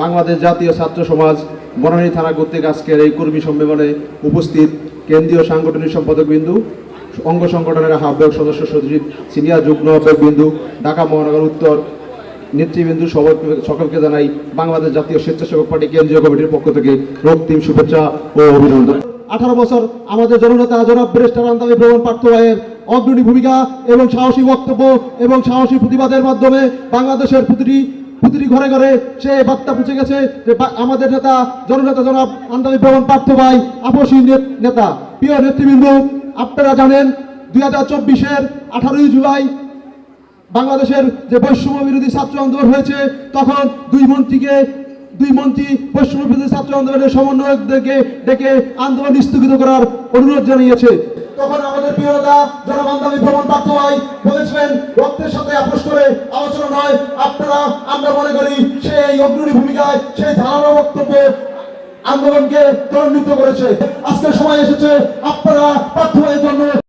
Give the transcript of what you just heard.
বাংলাদেশ জাতীয় ছাত্র সমাজ বনানী থানা কর্তৃক আজকের এই কর্মী সম্মেলনে উপস্থিত কেন্দ্রীয় সাংগঠনিক সম্পাদক বিন্দু, অঙ্গ সংগঠনের আহ্বায়ক সদস্য সচিব, সিনিয়র যুগ্ম আহ্বায়ক বিন্দু, ঢাকা মহানগর উত্তর নেতৃবৃন্দু সবাইকে- সকলকে জানাই বাংলাদেশ জাতীয় স্বেচ্ছাসেবক পার্টি কেন্দ্রীয় কমিটির পক্ষ থেকে রক্তিম শুভেচ্ছা ও অভিনন্দন। আঠারো বছর আমাদের জননেতা জনাব ব্রেস্টার আন্দামি ভ্রমণ পার্থ রায়ের অগ্রণী ভূমিকা এবং সাহসী বক্তব্য এবং সাহসী প্রতিবাদের মাধ্যমে বাংলাদেশের প্রতিটি প্রতিটি ঘরে ঘরে সে বার্তা পৌঁছে গেছে যে আমাদের নেতা, জননেতা জনাব আন্দামি ভ্রমণ পার্থ ভাই আপসী নেতা। প্রিয় নেতৃবৃন্দ, আপনারা জানেন দুই হাজার চব্বিশের আঠারোই জুলাই বাংলাদেশের যে বৈষম্য বিরোধী ছাত্র আন্দোলন হয়েছে, তখন দুই মন্ত্রীকে দুই মন্ত্রী বৈষম্য বিরোধী ছাত্র আন্দোলনের সমন্বয়কদেরকে ডেকে আন্দোলন স্থগিত করার অনুরোধ জানিয়েছে। তখন আমাদের প্রিয় নেতা জনবান্ধবী ভ্রমণ প্রাপ্ত হয় বলেছিলেন, রক্তের সাথে আপোষ করে আলোচনা নয় আমরা মনে করি সেই অগ্রণী ভূমিকায় সেই ধারণা বক্তব্য আন্দোলনকে ত্বরান্বিত করেছে। আজকের সময় এসেছে, আপনারা